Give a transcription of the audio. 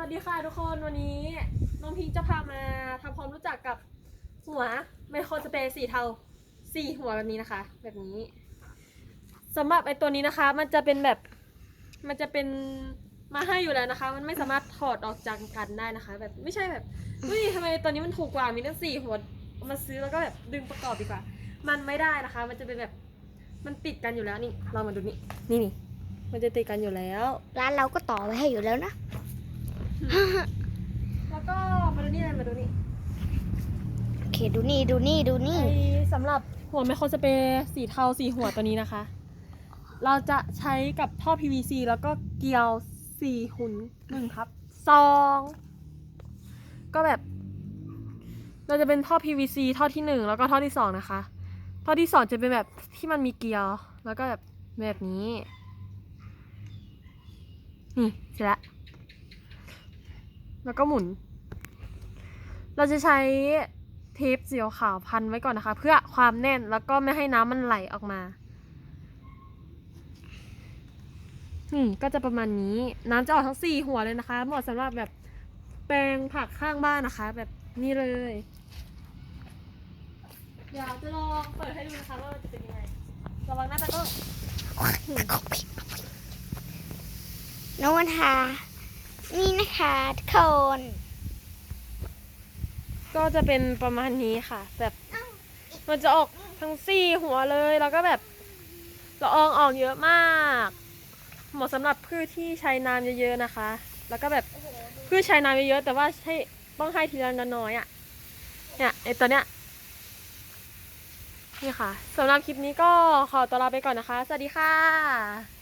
สวัสดีค่ะทุกคนวันนี้น้องพิงจะพามาทำความรู้จักกับหัวไมโครสเปรย์สีเทาสี่หัวแบบนี้นะคะ แบบนี้สำหรับไอตัวนี้นะคะ มันจะเป็นแบบมันจะเป็นมาให้อยู่แล้วนะคะ มันไม่สามารถถอดออกจากกันได้นะคะ แบบไม่ใช่แบบเฮ้ยทำไมตัวนี้มันถูกกว่ามีตั้งสี่หัวมาซื้อแล้วก็แบบดึงประกอบดีกว่า มันไม่ได้นะคะ มันจะเป็นแบบมันติดกันอยู่แล้วนี่เรามาดูนี่นี่นี่มันจะติดกันอยู่แล้ว ร้านเราก็ต่อไว้ให้อยู่แล้วนะ แล้วก็มาดูนี่เลยมาดูนี่โอเคดูนี่ดูนี่ดูนี่ไอสำหรับหัวไมโครสเปรย์สีเทาสีหัวตัวนี้นะคะ เราจะใช้กับท่อ PVC แล้วก็เกลียวสี่หุ่นหนึ่งครับสองก็แบบ เราจะเป็นท่อ PVC ท่อที่หนึ่งแล้วก็ท่อที่สองนะคะ ท่อที่สองจะเป็นแบบที่มันมีเกลียว แล้วก็แบบแบบนี้นี่เสร็จแล้ว แล้วก็หมุน เราจะใช้เทปสีขาวพันไว้ก่อนนะคะ เพื่อความแน่นแล้วก็ไม่ให้น้ำมันไหลออกมาอืมก็จะประมาณนี้ น้ำจะออกทั้งสี่หัวเลยนะคะ เหมาะสำหรับแบบแปลงผักข้างบ้านนะคะ แบบนี้เลย เดี๋ยวจะลองเปิดให้ดูนะคะว่ามันจะเป็นยังไงระวังหน้าตะกล้องน้องวันทา นี่นะคะทุกคน ก็จะเป็นประมาณนี้ค่ะ แบบมันจะออกทั้งสี่หัวเลยแล้วก็แบบละอองออกเยอะมาก เหมาะสำหรับพืชที่ใช้น้ำเยอะๆนะคะ แล้วก็แบบพืชใช้น้ำเยอะๆแต่ว่าให้ต้องให้ทีละน้อยๆอะเนี่ยไอตัวเนี้ยนี่ค่ะสำหรับคลิปนี้ก็ขอตัวลาไปก่อนนะคะ สวัสดีค่ะ